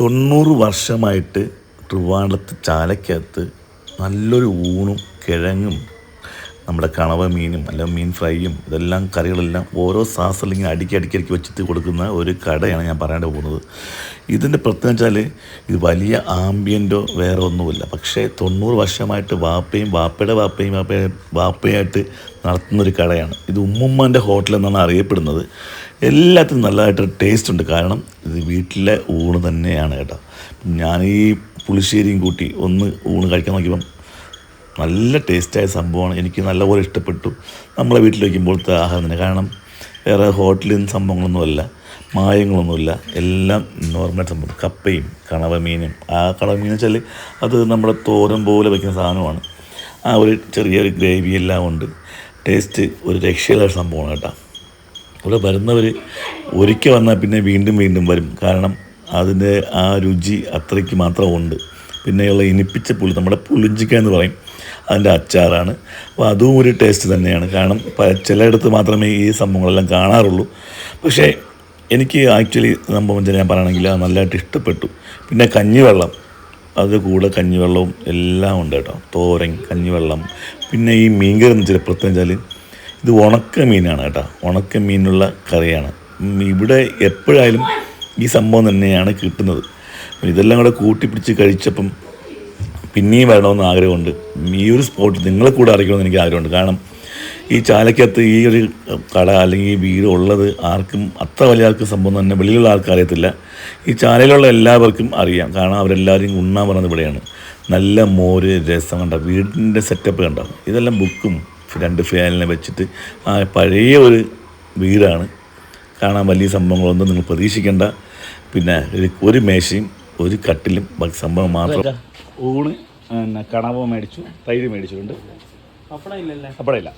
തൊണ്ണൂറ് വർഷമായിട്ട് ട്രിവാൻഡ്രത്ത് ചാലക്കകത്ത് നല്ലൊരു ഊണും കിഴങ്ങും നമ്മുടെ കണവ മീനും അല്ല മീൻ ഫ്രൈയും ഇതെല്ലാം കറികളെല്ലാം ഓരോ സാസറിൽ ഇങ്ങനെ അടുക്കി അടുക്കി അടുക്കി വെച്ചിട്ട് കൊടുക്കുന്ന ഒരു കടയാണ് ഞാൻ പറയാണ്ട് പോകുന്നത്. ഇതിന്റെ പ്രത്യേകത വെച്ചാൽ ഇത് വലിയ ആംബിയന്റോ വേറെ ഒന്നുമില്ല. പക്ഷേ തൊണ്ണൂറ് വർഷമായിട്ട് വാപ്പയും വാപ്പയുടെ വാപ്പയും വാപ്പയും വാപ്പയായിട്ട് നടത്തുന്നൊരു കടയാണ്. ഇത് ഉമ്മുമ്മന്റെ ഹോട്ടൽ എന്നാണ് അറിയപ്പെടുന്നത്. എല്ലാത്തിനും നല്ലതായിട്ട് ടേസ്റ്റ് ഉണ്ട്. കാരണം ഇത് വീട്ടിലെ ഊണ് തന്നെയാണ് കേട്ടോ. ഞാൻ ഈ പുളിശ്ശേരിയും കൂട്ടി ഒന്ന് ഊണ് കഴിക്കാൻ നോക്കിയപ്പം നല്ല ടേസ്റ്റായ സംഭവമാണ്. എനിക്ക് നല്ലപോലെ ഇഷ്ടപ്പെട്ടു. നമ്മളെ വീട്ടിൽ വയ്ക്കുമ്പോഴത്തെ ആഹാരം തന്നെ കാരണം വേറെ ഹോട്ടലിൽ സംഭവങ്ങളൊന്നുമല്ല മായങ്ങളൊന്നുമില്ല. എല്ലാം നോർമൽ സംഭവം. കപ്പയും കണവമീനും. ആ കണവ മീൻ വെച്ചാൽ അത് നമ്മുടെ തോരൻ പോലെ വയ്ക്കുന്ന സാധനമാണ്. ആ ഒരു ചെറിയൊരു ഗ്രേവി എല്ലാം ഉണ്ട്. ടേസ്റ്റ് ഒരു രക്ഷയുള്ള സംഭവമാണ് കേട്ടോ. ഇവിടെ വരുന്നവർ ഒരിക്കൽ വന്നാൽ പിന്നെ വീണ്ടും വീണ്ടും വരും. കാരണം അതിന്റെ ആ രുചി അത്രയ്ക്ക് മാത്രമുണ്ട്. പിന്നെയുള്ള ഇനിപ്പിച്ച പുളി നമ്മുടെ പുളിഞ്ചിക്ക എന്ന് പറയും. അതിന്റെ അച്ചാറാണ്. അപ്പോൾ അതും ഒരു ടേസ്റ്റ് തന്നെയാണ്. കാരണം ചിലയിടത്ത് മാത്രമേ ഈ സംഭവങ്ങളെല്ലാം കാണാറുള്ളൂ. പക്ഷേ എനിക്ക് ആക്ച്വലി സംഭവം ഞാൻ പറയുകയാണെങ്കിൽ അത് നല്ലതായിട്ട് ഇഷ്ടപ്പെട്ടു. പിന്നെ കഞ്ഞിവെള്ളം. അത് കൂടെ കഞ്ഞിവെള്ളവും എല്ലാം ഉണ്ട് കേട്ടോ. തോരൻ കഞ്ഞിവെള്ളം. പിന്നെ ഈ മീൻകറി എന്ന് വെച്ചാൽ പ്രത്യേകം വെച്ചാൽ ഇത് ഉണക്ക മീനാണ് കേട്ടോ. ഉണക്ക മീനുള്ള കറിയാണ്. ഇവിടെ എപ്പോഴായാലും ഈ സംഭവം തന്നെയാണ് കിട്ടുന്നത്. ഇതെല്ലാം കൂടെ കൂട്ടിപ്പിടിച്ച് കഴിച്ചപ്പം പിന്നെയും വരണമെന്ന് ആഗ്രഹമുണ്ട്. ഈ ഒരു സ്പോട്ട് നിങ്ങളെ കൂടെ അറിയിക്കണമെന്ന് എനിക്ക് ആഗ്രഹമുണ്ട്. കാരണം ഈ ചാലക്കകത്ത് ഈ ഒരു കട അല്ലെങ്കിൽ ഈ വീട് ഉള്ളത് ആർക്കും അത്ര വലിയ ആർക്കും സംഭവം തന്നെ വെളിയിലുള്ള ആൾക്കാർ അറിയത്തില്ല. ഈ ചാലയിലുള്ള എല്ലാവർക്കും അറിയാം. കാരണം അവരെല്ലാവരും ഉണ്ണാൻ പറഞ്ഞത് ഇവിടെയാണ്. നല്ല മോര് രസം കണ്ട വീടിന്റെ സെറ്റപ്പ് കണ്ട? ഇതെല്ലാം ബുക്കും രണ്ട് ഫാനിനെ വെച്ചിട്ട് ആ പഴയ ഒരു വീടാണ്. കാണാൻ വലിയ സംഭവങ്ങളൊന്നും നിങ്ങൾ പ്രതീക്ഷിക്കേണ്ട. പിന്നെ ഒരു- ഒരു മേശയും ഒരു കട്ടിലും ബാക്കി സംഭവം മാത്രം. ഊണ് പിന്നെ കണവ മേടിച്ചു തൈര് മേടിച്ചിട്ടുണ്ട്. അപ്പടയില്ല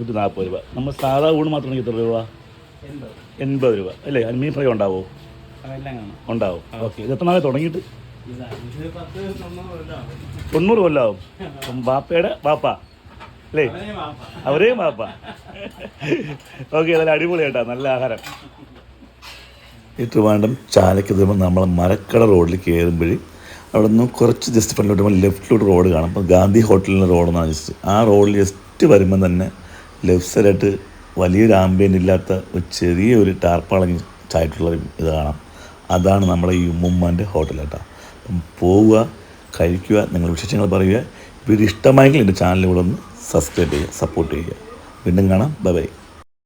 നൂറ്റി നാൽപ്പത് രൂപ. നമ്മൾ സാധാ ഊണ് മാത്രം എത്ര രൂപ? എൺപത്. രൂപ. അല്ലേ? മീൻ ഫ്രൈ ഉണ്ടാവോ? ഉണ്ടാവും. ഓക്കെ. ഇത് എത്ര നാളെ തുടങ്ങിയിട്ട്? തൊണ്ണൂറ് കൊല്ലം തൊണ്ണൂറ് കൊല്ലാവും ബാപ്പയുടെ ബാപ്പ. അല്ലേ? അവരെയും മാപ്പ. ഓക്കെ നല്ല അടിപൊളി കേട്ടോ നല്ല ആഹാരം. ഈ ചാലയ്ക്ക് എത്തുമ്പോൾ നമ്മൾ മരക്കട റോഡിൽ കയറുമ്പോഴേ അവിടെ നിന്ന് കുറച്ച് ജസ്റ്റ് ഫ്രണ്ടിലോട്ട് വരുമ്പോൾ ലെഫ്റ്റിലോട്ട് റോഡ് കാണും. അപ്പോൾ ഗാന്ധി ഹോട്ടലിന്റെ റോഡെന്നാണ് ജസ്റ്റ് ആ റോഡിൽ ജസ്റ്റ് വരുമ്പോൾ തന്നെ ലെഫ്റ്റ് സൈഡായിട്ട് വലിയൊരു ആംബിയന്റ് ഇല്ലാത്ത ഒരു ചെറിയ ഒരു ടാർപ്പാളങ്ങി ചായിട്ടുള്ള ഇത് കാണാം. അതാണ് നമ്മുടെ ഈ ഉമ്മുമ്മാന്റെ ഹോട്ടൽ കേട്ടോ. അപ്പം പോവുക കഴിക്കുക നിങ്ങൾ വിശേഷങ്ങൾ പറയുക. വീഡിയോ ഇഷ്ടമായെങ്കിൽ എന്റെ ചാനൽ കൂടെ ഒന്ന് സബ്സ്ക്രൈബ് ചെയ്യുക സപ്പോർട്ട് ചെയ്യുക. വീണ്ടും കാണാം. Bye bye